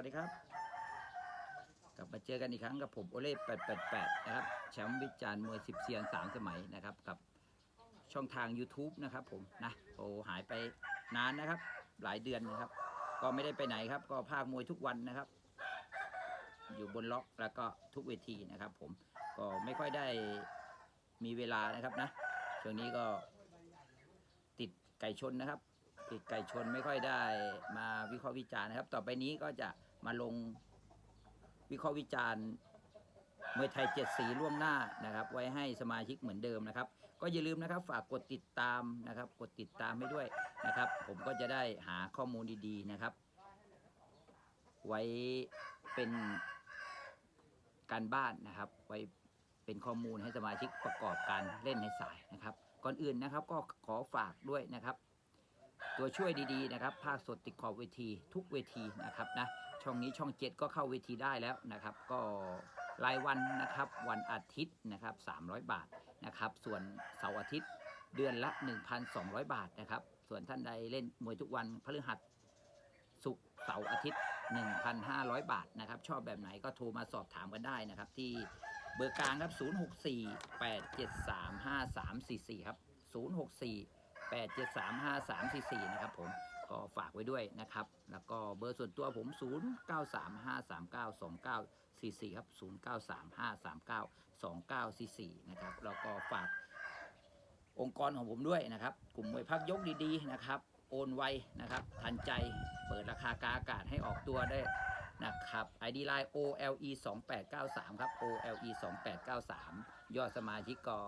วัสดีครับ กลับมาเจอกันอีกครั้งกับผมโอเล่888นะครับแชมป์วิจารณ์มวยสิบเซียน3สมัยนะครับ กับช่องทาง YouTube นะครับ ผมนะโอ้หายไปนานนะครับ หลายเดือนนะครับ ก็ไม่ได้ไปไหนครับ ก็ภาคมวยทุกวันนะครับ อยู่บนล็อกแล้วก็ทุกเวทีนะครับ ผมก็ไม่ค่อยได้มีเวลานะครับนะช่วงนี้ก็ติดไก่ชนนะครับติดไก่ชนไม่ค่อยได้มาวิเคราะห์วิจารณ์นะครับ ต่อไปนี้ก็จะ มาลงวิเคราะห์วิจารณ์มวยไทยเจ็ดสีล่วงหน้านะครับ ไว้ให้สมาชิกเหมือนเดิมนะครับ ก็อย่าลืมนะครับฝากกดติดตามนะครับ กดติดตามให้ด้วยนะครับ ผมก็จะได้หาข้อมูลดีๆนะครับ ไว้เป็นการบ้านนะครับ ไว้เป็นข้อมูลให้สมาชิกประกอบการเล่นในสายนะครับ ก่อนอื่นนะครับก็ขอฝากด้วยนะครับ ตัวช่วยดีๆนะครับ ภาคสดติดขอบเวทีทุกเวทีนะครับนะ ช่องนี้ช่องเจ็ดก็เข้าเวทีได้แล้วนะครับ ก็รายวันนะครับวันอาทิตย์นะครับ300 บาทนะครับส่วนเสาร์อาทิตย์เดือนละ 1,200 บาทนะครับส่วนท่านใดเล่นมวยทุกวันพฤหัสศุกร์เสาร์อาทิตย์ 1,500 บาทนะครับชอบแบบไหนก็โทรมาสอบถามกันได้นะครับ ที่เบอร์กลางครับ 0648735344 ครับ 064 8735344 นะครับผม ก็ฝากไว้ด้วยนะครับ แล้วก็เบอร์ส่วนตัวผม 0935392944 ครับ 0935392944 นะครับ แล้วก็ฝากองค์กรของผมด้วยนะครับ กลุ่มมวยพักยกดีๆนะครับ โอนไวนะครับ ทันใจ เปิดราคากาอากาศให้ออกตัวได้นะครับ ID Line OLE 2893 ครับ OLE 2893 ยอดสมาชิกก็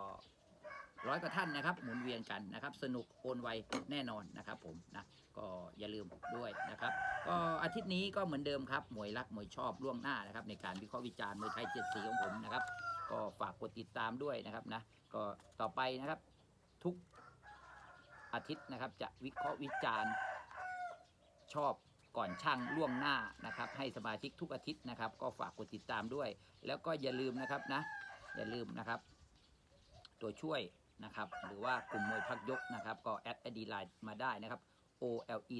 ร้อยกว่าท่านนะครับ หมุนเวียนกันนะครับ สนุกโอนไวแน่นอนนะครับ ผมนะก็อย่าลืมด้วยนะครับ ก็อาทิตย์นี้ก็เหมือนเดิมครับมวยรักมวยชอบล่วงหน้านะครับ ในการวิเคราะห์วิจารณ์มวยไทยเจ็ดสีของผมนะครับ ก็ฝากกดติดตามด้วยนะครับนะก็ต่อไปนะครับทุกอาทิตย์นะครับจะวิเคราะห์วิจารณ์ชอบก่อนช่างล่วงหน้านะครับ ให้สมาชิกทุกอาทิตย์นะครับ ก็ฝากกดติดตามด้วย แล้วก็อย่าลืมนะครับนะ อย่าลืมนะครับ ตัวช่วย นะครับ หรือว่ากลุ่มมวยพักยกนะครับ ก็แอดไอดีไลน์มาได้นะครับ OLE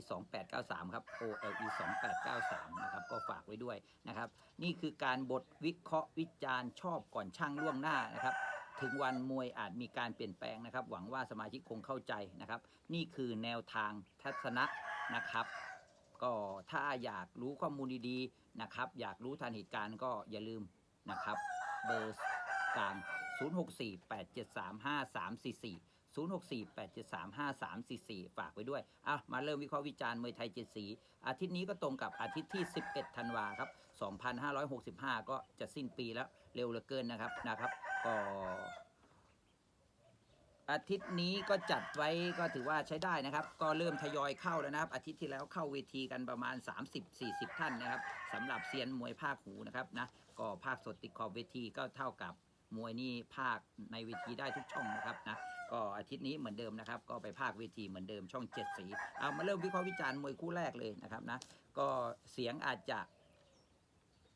2893ครับ OLE 2893นะครับ ก็ฝากไว้ด้วยนะครับ นี่คือการบทวิเคราะห์วิจารณ์ชอบก่อนช่างล่วงหน้านะครับ ถึงวันมวยอาจมีการเปลี่ยนแปลงนะครับ หวังว่าสมาชิกคงเข้าใจนะครับ นี่คือแนวทางทัศนะนะครับ ก็ถ้าอยากรู้ข้อมูลดีๆนะครับ อยากรู้ทันเหตุการณ์ก็อย่าลืมนะครับ เบอร์กลาง 0648735344 0648735344 ฝากไว้ด้วยอะมาเริ่มวิเคราะห์วิจารณ์มวยไทยเจ็ดสี อาทิตย์นี้ก็ตรงกับอาทิตย์ที่ 11 ธันวาครับ 2565 ก็จะสิ้นปีแล้วเร็วเหลือเกินนะครับนะครับ ก็อาทิตย์นี้ก็จัดไว้ก็ถือว่าใช้ได้นะครับ ก็เริ่มทยอยเข้าแล้วนะครับ อาทิตย์ที่แล้วเข้าเวทีกันประมาณ 30-40 ท่านนะครับสำหรับเซียนมวยภาคหูนะครับนะก็ภาคสดติดขอบเวทีก็เท่ากับ มวยนี่ภาคในเวทีได้ทุกช่องนะครับนะก็อาทิตย์นี้เหมือนเดิมนะครับ ก็ไปภาคเวทีเหมือนเดิมช่องเจ็ดสีเอามาเริ่มวิเคราะห์วิจารณ์มวยคู่แรกเลยนะครับนะก็เสียงอาจจะ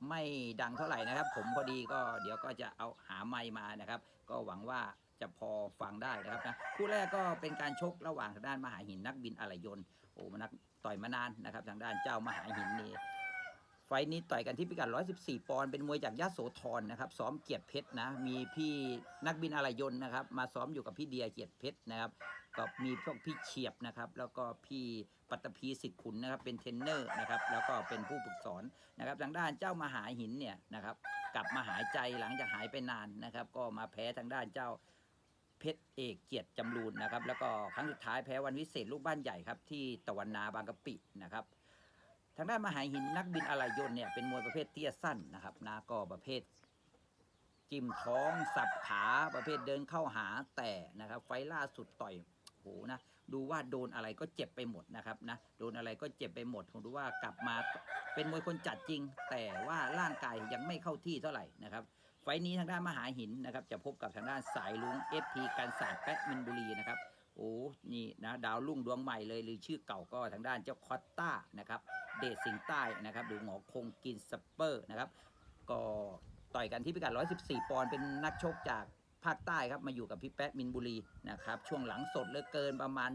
ไม่ดังเท่าไหร่นะครับ ผมพอดีก็เดี๋ยวก็จะเอาหาไมค์มานะครับ ก็หวังว่าจะพอฟังได้นะครับนะคู่แรกก็เป็นการชกระหว่างทางด้านมหาหินนักบินอะไหลยนโอ้มนนักต่อยมานานนะครับ ทางด้านเจ้ามหาหินนี่ ไฟนี้ต่อยกันที่พิกัด 114 ปอนด์ เป็นมวยจากยะโสธรนะครับ ซ้อมเกียรติเพชรนะ มีพี่นักบินอะไหลยนนะครับ มาซ้อมอยู่กับพี่เดียเกียรติเพชรนะครับ ก็มีพวกพี่เฉียบนะครับ แล้วก็พี่ปัตตภีสิทธิ์ขุนนะครับ เป็นเทรนเนอร์นะครับ แล้วก็เป็นผู้ฝึกสอนนะครับ ทางด้านเจ้ามหาหินเนี่ยนะครับ กลับมาหายใจหลังจากหายไปนานนะครับ ก็มาแพ้ทางด้านเจ้าเพชรเอกเกียรติจำรูนนะครับ แล้วก็ครั้งสุดท้ายแพ้วันวิเศษลูกบ้านใหญ่ครับที่ตะวันนาบางกะปินะครับ ทางด้านมหาหินนักบินอะไหลยนต์เนี่ยเป็นมวยประเภทเตี้ยสั้นนะครับนะก็ประเภทจิ้มท้องสับขาประเภทเดินเข้าหาแต่นะครับ ไฟล่าสุดต่อยโหนะดูว่าโดนอะไรก็เจ็บไปหมดนะครับนะโดนอะไรก็เจ็บไปหมดผมดูว่ากลับมาเป็นมวยคนจัดจริง แต่ว่าร่างกายยังไม่เข้าที่เท่าไหร่นะครับ ไฟนี้ทางด้านมหาหินนะครับ จะพบกับทางด้านสายลุงเอฟพีการศาสตร์แปะมินบุรีนะครับโอ้นี่นะดาวรุ่งดวงใหม่เลยหรือชื่อเก่าก็ทางด้านเจ้าคอตต้านะครับ เดชสิงห์ใต้นะครับหรือหงอคงกินสเปอร์นะครับ ก็ต่อยกันที่พิกัด 114 ปอนด์เป็นนักชกจากภาคใต้ครับมาอยู่กับพี่แป๊ะมินบุรีนะครับช่วงหลังสดเลือเกินประมาณ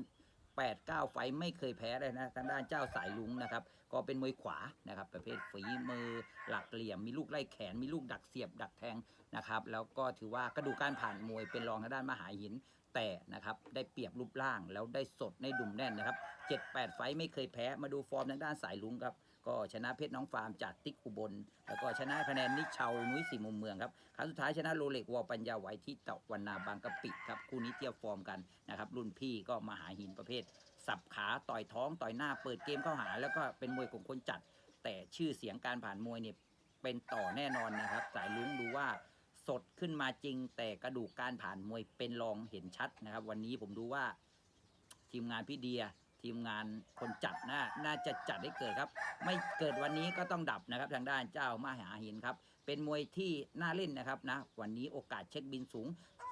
8-9 ไฟไม่เคยแพ้เลยนะทางด้านเจ้าสายลุงนะครับ ก็เป็นมวยขวานะครับ ประเภทฝีมือหลักเหลี่ยม มีลูกไล่แขน มีลูกดักเสียบดักแทงนะครับ แล้วก็ถือว่ากระดูกการผ่านมวยเป็นรองทางด้านมหาหินแต่นะครับได้เปรียบรูปร่างแล้วได้สดได้ดุมแน่นนะครับ 7-8 ไฟไม่เคยแพ้มาดูฟอร์มทางด้านสายลุงครับ ก็ชนะเพชรน้องฟาร์มจากติ๊กอุบล แล้วก็ชนะคะแนนนิชเชานุ้ยสีมุมเมืองครับครั้งสุดท้ายชนะโรเล็กวอลปัญญาไหวที่ตะวันนาบางกะปิครับคู่นี้เทียบฟอร์มกันนะครับรุ่นพี่ก็มาหาหินประเภท สับขาต่อยท้องต่อยหน้าเปิดเกมเข้าหา แล้วก็เป็นมวยของคนจัด แต่ชื่อเสียงการผ่านมวยเนี่ยเป็นต่อแน่นอนนะครับ สายลุ้งดูว่าสดขึ้นมาจริง แต่กระดูกการผ่านมวยเป็นรองเห็นชัดนะครับ วันนี้ผมดูว่าทีมงานพี่เดีย ทีมงานคนจัดน่าน่าจะจัดให้เกิดครับ ไม่เกิดวันนี้ก็ต้องดับนะครับ ทางด้านเจ้ามหาหินครับ เป็นมวยที่น่าเล่นนะครับนะ วันนี้โอกาสเช็คบินสูง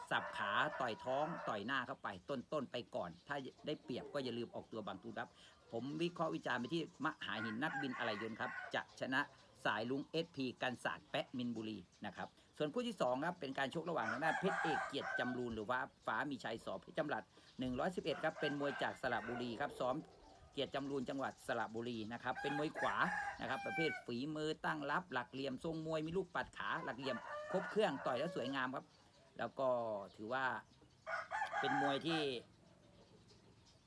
สับขาต่อยท้องต่อยหน้าเข้าไปต้นต้นๆไปก่อน ถ้าได้เปรียบก็อย่าลืมออกตัวบางตูครับ ผมวิเคราะห์วิจารณ์ไปที่มหาหินนักบินอะไรยนต์ครับจะชนะสายลุงเอสพีกันศาสตร์แปะมินบุรีนะครับ ส่วนคู่ที่2ครับเป็นการชกระหว่างทางด้านเพชรเอกเกียรติจำรูนหรือว่าฟ้ามีชัยสอเพชรจำรัด 111ครับเป็นมวยจากสระบุรีครับซ้อมเกียรติจำรูนจังหวัดสระบุรีนะครับเป็นมวยขวานะครับประเภทฝีมือตั้งรับหลักเหลี่ยมทรงมวยมีลูกปัดขาหลักเหลี่ยมครบเครื่องต่อยแล้วสวยงามครับ แล้วก็ถือว่าเป็นมวยที่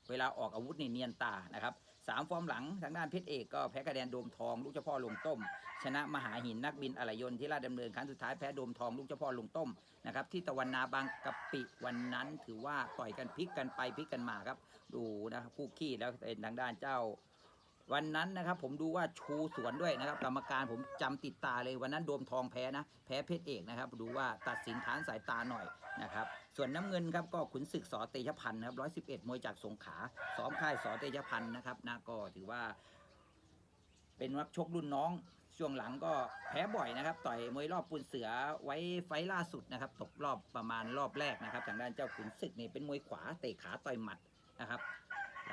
เวลาออกอาวุธนี่เนียนตานะครับ สามฟอร์มหลังทางด้านเพชรเอกก็แพ้กระแดนโดมทองลูกเจ้าพ่อลงต้ม ชนะมหาหินนักบินอะไรยนที่ราชดำเนินครั้งสุดท้ายแพ้โดมทองลูกเจ้าพ่อลงต้มนะครับที่ตะวันนาบางกะปิวันนั้นถือว่าต่อยกันพลิกกันไปพลิกกันมาครับ ดูนะคู่ขี้แล้วเป็นทางด้านเจ้า วันนั้นนะครับ ผมดูว่าชูสวนด้วยนะครับ กรรมการผมจำติดตาเลยวันนั้นโดมทองแพ้นะ แพ้เพชรเอกนะครับ ดูว่าตัดสินฐานสายตาหน่อยนะครับ ส่วนน้ำเงินครับก็ขุนศึกสอเตชพันธ์นะครับร้อยสิบเอ็ดมวยจากสงขาซ้อมค่ายสอเตชพันธ์นะครับนะก็ถือว่า เป็นนักชกรุ่นน้องช่วงหลังก็แพ้บ่อยนะครับ ต่อยมวยรอบปูนเสือไว้ไฟล์ล่าสุดนะครับ ตกรอบประมาณรอบแรกนะครับ ทางด้านเจ้าขุนศึกนี่เป็นมวยขวาเตะขาต่อยหมัดนะครับ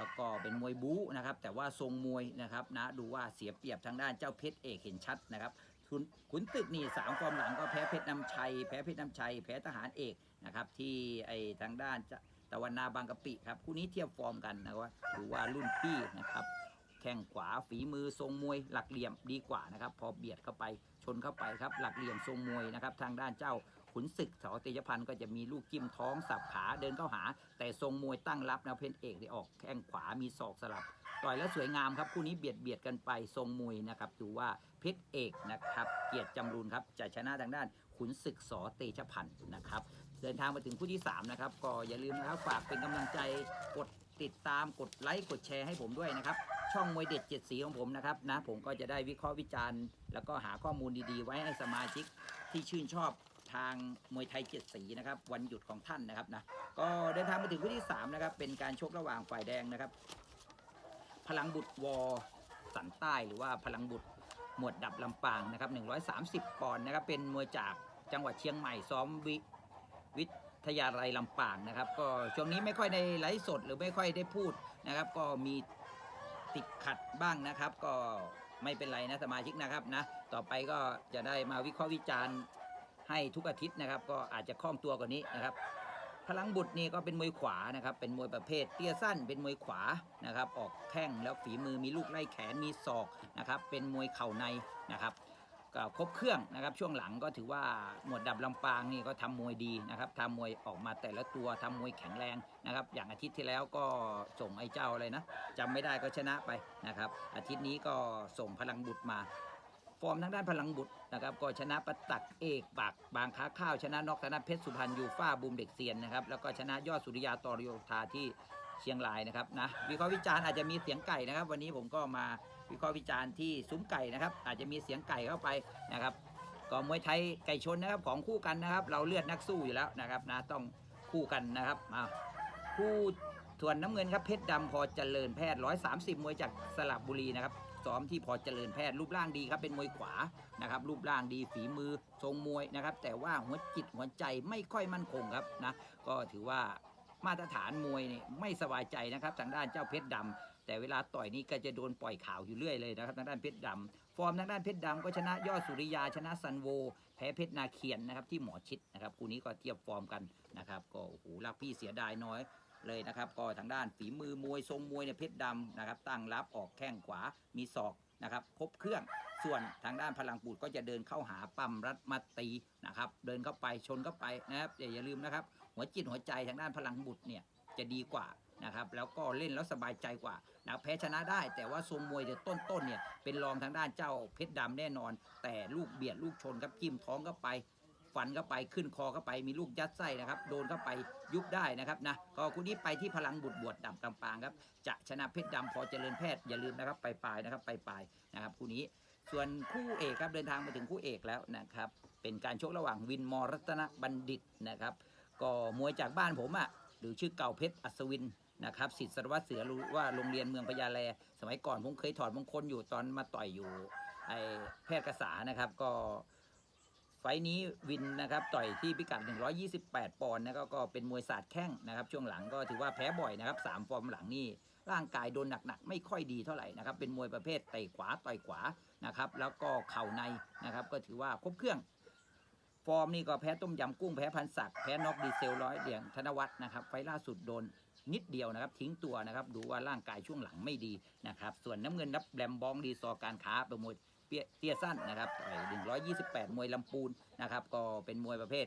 แล้วก็เป็นมวยบู๊นะครับ แต่ว่าทรงมวยนะครับนะดูว่าเสียเปรียบทางด้านเจ้าเพชรเอกเห็นชัดนะครับขุนขุนตึกนี่สามฟอร์มหลังก็แพ้เพชรน้ำชัย แพ้เพชรน้ำชัย แพ้ทหารเอกนะครับ ที่ไอทางด้านตะวันนาบางกะปิครับคู่นี้เทียบฟอร์มกันนะว่าดูว่ารุ่นพี่นะครับแข้งขวาฝีมือทรงมวย หลักเหลี่ยมดีกว่านะครับ พอเบียดเข้าไปชนเข้าไปครับ หลักเหลี่ยมทรงมวยนะครับ ทางด้านเจ้า ขุนศึกสอเตยพันธ์ก็จะมีลูกจิ้มท้องสับขาเดินเข้าหา แต่ทรงมวยตั้งรับนะเพนเอกได้ออกแข้งขวามีศอกสลับ ต่อยแล้วสวยงามครับคู่นี้เบียดเบียดกันไปทรงมวยนะครับดูว่าเพชรเอกนะครับ เกียรติจำรูนครับจะชนะทางด้านขุนศึกสอเตชะพันธ์นะครับ เดินทางมาถึงคู่ที่ 3 นะครับ ก็อย่าลืมนะครับฝากเป็นกำลังใจกดติดตามกดไลค์กดแชร์ให้ผมด้วยนะครับ ช่องมวยเด็ดเจ็ดสีของผมนะครับนะผมก็จะได้วิเคราะห์วิจารณ์ แล้วก็หาข้อมูลดีๆ ไว้ให้สมาชิกที่ชื่นชอบ ทางมวยไทยเจ็ดสีนะครับ วันหยุดของท่านนะครับนะก็เดินทางมาถึงคู่ที่3นะครับเป็นการชกระหว่างฝ่ายแดงนะครับ พลังบุตรวอสันใต้หรือว่าพลังบุตรหมวดดับลำปางนะครับ130 ปอนด์นะครับเป็นมวยจากจังหวัดเชียงใหม่ซ้อมวิวิทยาลัยลำปางนะครับ ก็ช่วงนี้ไม่ค่อยได้ไลฟ์สดหรือไม่ค่อยได้พูดนะครับ ก็มีติดขัดบ้างนะครับ ก็ไม่เป็นไรนะสมาชิกนะครับนะต่อไปก็จะได้มาวิเคราะห์วิจารณ์ ให้ทุกอาทิตย์นะครับ ก็อาจจะคล่องตัวกว่านี้นะครับ พลังบุตรนี่ก็เป็นมวยขวานะครับ เป็นมวยประเภทเตี้ยสั้น เป็นมวยขวานะครับ ออกแข้งแล้วฝีมือมีลูกไล่แขนมีศอกนะครับ เป็นมวยเข่าในนะครับก็ครบเครื่องนะครับช่วงหลังก็ถือว่าหมวดดับลำปางนี่ก็ทำมวยดีนะครับทำมวยออกมาแต่ละตัวทำมวยแข็งแรงนะครับ อย่างอาทิตย์ที่แล้วก็ส่งไอ้เจ้าอะไรนะจำไม่ได้ก็ชนะไปนะครับ อาทิตย์นี้ก็ส่งพลังบุตรมา ฟอร์มทางด้านพลังบุตรนะครับก็ชนะประตักเอกปากบางค้าข้าวชนะนอกธนาเพชรสุพรรณยูฟ่าบูมเด็กเซียนนะครับแล้วก็ชนะยอดสุริยาตอริโยธาที่เชียงรายนะครับนะวิเคราะห์วิจารณ์อาจจะมีเสียงไก่นะครับ วันนี้ผมก็มาวิเคราะห์วิจารณ์ที่ซุ้มไก่นะครับ อาจจะมีเสียงไก่เข้าไปนะครับ ก็มวยไทยไก่ชนนะครับของคู่กันนะครับ เราเลือดนักสู้อยู่แล้วนะครับนะต้องคู่กันนะครับอ่าคู่ส่วนน้ำเงินครับเพชรดำพอเจริญแพทย์130 มวยจากสระบุรีนะครับ ซ้อมที่พอเจริญแพทย์รูปร่างดีครับเป็นมวยขวานะครับรูปร่างดีฝีมือทรงมวยนะครับแต่ว่าหัวจิตหัวใจไม่ค่อยมั่นคงครับนะก็ถือว่ามาตรฐานมวยเนี่ยไม่สบายใจนะครับทางด้านเจ้าเพชรดำแต่เวลาต่อยนี่ก็จะโดนปล่อยข่าวอยู่เรื่อยเลยนะครับทางด้านเพชรดำฟอร์มทางด้านเพชรดำก็ชนะยอดสุริยาชนะซันโว แพ้เพชรนาเคียนนะครับที่หมอชิดนะครับคู่นี้ก็เทียบฟอร์มกันนะครับก็โอ้โหรักพี่เสียดายน้อย เลยนะครับ ก็ทางด้านฝีมือมวยทรงมวยเนี่ยเพชรดำนะครับ ตั้งรับออกแข้งขวามีศอกนะครับครบเครื่องส่วนทางด้านพลังบุตรก็จะเดินเข้าหาปั๊มรัดมาตีนะครับ เดินเข้าไปชนเข้าไปนะครับอย่าอย่าลืมนะครับ หัวจิตหัวใจทางด้านพลังบุตรเนี่ยจะดีกว่านะครับ แล้วก็เล่นแล้วสบายใจกว่านะแพ้ชนะได้ แต่ว่าทรงมวยแต่ต้นๆเนี่ยเป็นรองทางด้านเจ้าเพชรดำแน่นอน แต่ลูกเบียดลูกชนครับจิ้มท้องเข้าไป ฟันเข้าไปขึ้นคอเข้าไปมีลูกยัดไส้นะครับ โดนเข้าไปยุบได้นะครับนะก็คุณนี้ไปที่พลังบุตรบวชดำลำปางครับจะชนะเพชรดำพอเจริญแพทย์อย่าลืมนะครับไปปลายนะครับไปปลายนะครับคู่นี้ส่วนคู่เอกครับเดินทางมาถึงคู่เอกแล้วนะครับ เป็นการชกระหว่างวินมอรัตนบัณฑิตนะครับ ก็มวยจากบ้านผมอะหรือชื่อเก่าเพชรอัศวินนะครับสิทธิ์สารวัตรเสือรู้ว่าโรงเรียนเมืองพญาแล สมัยก่อนผมเคยถอดมงคลอยู่ตอนมาต่อยอยู่ไอแพทย์กษานะครับก็ ไฟนี้วินนะครับต่อยที่พิกัด 128 ปอนด์นะก็ก็เป็นมวยศาสตร์แข้งนะครับ ช่วงหลังก็ถือว่าแพ้บ่อยนะครับสามฟอร์มหลังนี่ร่างกายโดนหนักๆ ไม่ค่อยดีเท่าไหร่นะครับ เป็นมวยประเภทเตะขวาต่อยขวานะครับ แล้วก็เข่าในนะครับ ก็ถือว่าครบเครื่อง ฟอร์มนี่ก็แพ้ต้มยำกุ้งแพ้พันศักแพ้นอกดีเซลร้อยเหรียญธนวัฒน์นะครับ ไฟล่าสุดโดนนิดเดียวนะครับ ทิ้งตัวนะครับ ดูว่าร่างกายช่วงหลังไม่ดีนะครับ ส่วนน้ำเงินนับแบมบองดีซอการค้าป็นมวย เตี้ยสั้นนะครับต่อย128 มวยลำปูนนะครับ ก็เป็นมวยประเภท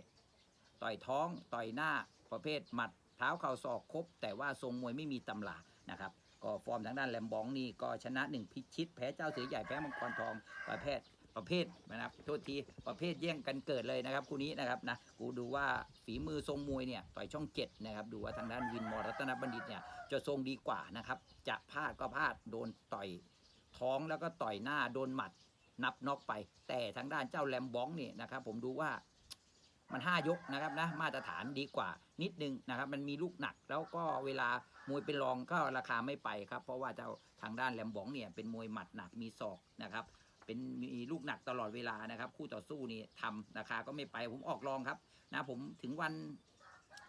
ต่อยท้องต่อยหน้าประเภทหมัดเท้าเข่าศอกครบ แต่ว่าทรงมวยไม่มีตำรานะครับก็ฟอร์มทางด้านแลมบองนี่ก็ชนะหนึ่งพิชิต แพ้เจ้าเสือใหญ่แพ้มังกรทองประเภทประเภทนะครับโทษทีประเภทแย่งกันเกิดเลยนะครับคู่นี้นะครับนะกูดูว่าฝีมือทรงมวยเนี่ยต่อยช่องเจ็ดนะครับดูว่าทางด้านวินมอรัตนบัณฑิตเนี่ยจะทรงดีกว่านะครับจะพลาดก็พลาดโดนต่อยท้องแล้วก็ต่อยหน้าโดนหมัด นับน็อกไป แต่ทางด้านเจ้าแลมบองนี่นะครับผมดูว่ามัน 5 ยกนะครับนะมาตรฐานดีกว่านิดนึงนะครับ มันมีลูกหนักแล้วก็เวลามวยเป็นรองก็ราคาไม่ไปครับ เพราะว่าเจ้าทางด้านแหลมบองเนี่ยเป็นมวยหมัดหนักมีศอกนะครับเป็นมีลูกหนักตลอดเวลานะครับ คู่ต่อสู้นี่ทำราคาก็ไม่ไปผมออกรองครับนะผมถึงวัน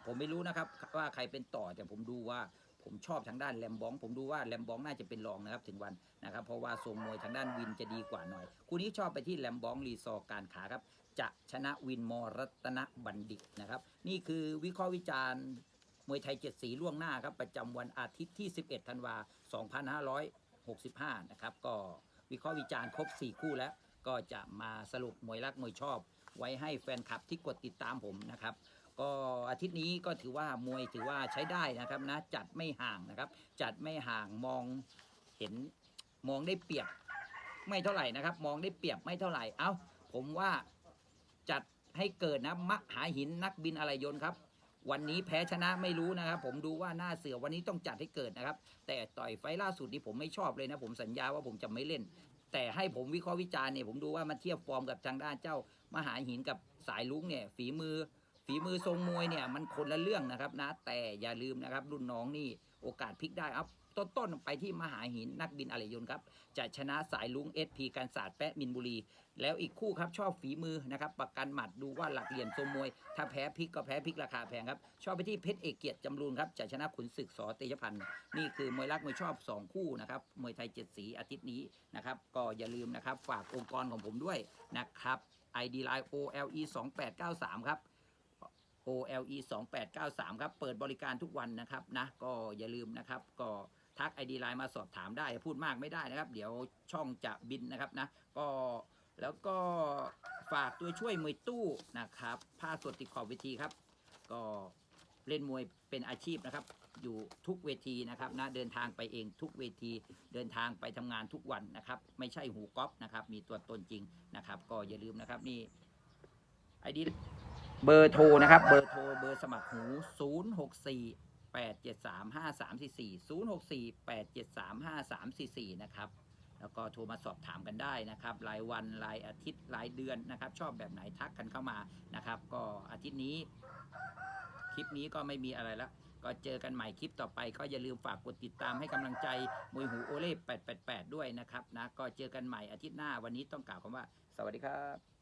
ผมไม่รู้นะครับว่าใครเป็นต่อแต่ผมดูว่า ผมชอบทางด้านแลมบอง ผมดูว่าแลมบองน่าจะเป็นรองนะครับถึงวันนะครับเพราะว่าทรงมวยทางด้านวินจะดีกว่าหน่อย คู่นี้ชอบไปที่แลมบองรีซอร์การขาครับ จะชนะวินมอรัตนบัณฑิตนะครับ นี่คือวิเคราะห์วิจารณ์มวยไทยเจ็ดสีล่วงหน้าครับประจำวันอาทิตย์ที่ 11ธันวา2565 นะครับก็วิเคราะห์วิจารณ์ครบ 4 คู่แล้ว ก็จะมาสรุปมวยรักมวยชอบ ไว้ให้แฟนคลับที่กดติดตามผมนะครับ ก็อาทิตย์นี้ก็ถือว่ามวยถือว่าใช้ได้นะครับนะจัดไม่ห่างนะครับ จัดไม่ห่างมองเห็นมองได้เปรียบไม่เท่าไหร่นะครับ มองได้เปรียบไม่เท่าไหร่เอ้าผมว่าจัดให้เกิดนะมหาหินนักบินอะไรยนต์ครับวันนี้แพ้ชนะไม่รู้นะครับ ผมดูว่าหน้าเสือวันนี้ต้องจัดให้เกิดนะครับ แต่ต่อยไฟล่าสุดนี่ผมไม่ชอบเลยนะ ผมสัญญาว่าผมจะไม่เล่น แต่ให้ผมวิเคราะห์วิจารณ์เนี่ยผมดูว่ามาเทียบฟอร์มกับทางด้านเจ้ามหาหินกับสายลุงเนี่ยฝีมือ ฝีมือทรงมวยเนี่ยมันคนละเรื่องนะครับนะ แต่อย่าลืมนะครับรุ่นน้องนี่โอกาสพลิกได้ครับต้นต้นๆไปที่มหาหินนักบินอะไรยนครับ จะชนะสายลุงเอสพีการศาสตร์แปะมินบุรี แล้วอีกคู่ครับชอบฝีมือนะครับ ประกันหมัดดูว่าหลักเหลี่ยมทรงมวย ถ้าแพ้พลิกก็แพ้พลิกราคาแพงครับ ชอบไปที่เพชรเอกเกียรติจำรูนครับ จะชนะขุนศึกสอเตชพันธ์นี่คือมวยรักมวยชอบ 2 คู่นะครับมวยไทยเจ็ดสีอาทิตย์นี้นะครับก็อย่าลืมนะครับฝากองค์กรของผมด้วยนะครับ ID Line OLE 2893ครับ OLE 2893ครับ เปิดบริการทุกวันนะครับนะก็อย่าลืมนะครับ ก็ทัก ID Line มาสอบถามได้พูดมากไม่ได้นะครับ เดี๋ยวช่องจะบินนะครับนะ ก็แล้วก็ฝากตัวช่วยมวยตู้นะครับผ้าสดติดขอบเวทีครับ ก็เล่นมวยเป็นอาชีพนะครับ อยู่ทุกเวทีนะครับนะเดินทางไปเองทุกเวที เดินทางไปทำงานทุกวันนะครับ ไม่ใช่หูก๊อปนะครับ มีตัวตนจริงนะครับ ก็อย่าลืมนะครับนี่ ID เบอร์โทรนะครับ เบอร์โทรเบอร์สมัครหู 0 6 4 8 7 3 5 3 4 4 0 6 4 8 7 3 5 3 4 4 นะครับ แล้วก็โทรมาสอบถามกันได้นะครับ รายวัน รายอาทิตย์ รายเดือนนะครับ ชอบแบบไหนทักกันเข้ามานะครับ ก็อาทิตย์นี้ คลิปนี้ก็ไม่มีอะไรแล้วก็เจอกันใหม่คลิปต่อไป ก็อย่าลืมฝากกดติดตามให้กำลังใจมวยหูโอเล่888 ด้วยนะครับนะ ก็เจอกันใหม่อาทิตย์หน้าวันนี้ต้องกล่าวคำว่า สวัสดีครับ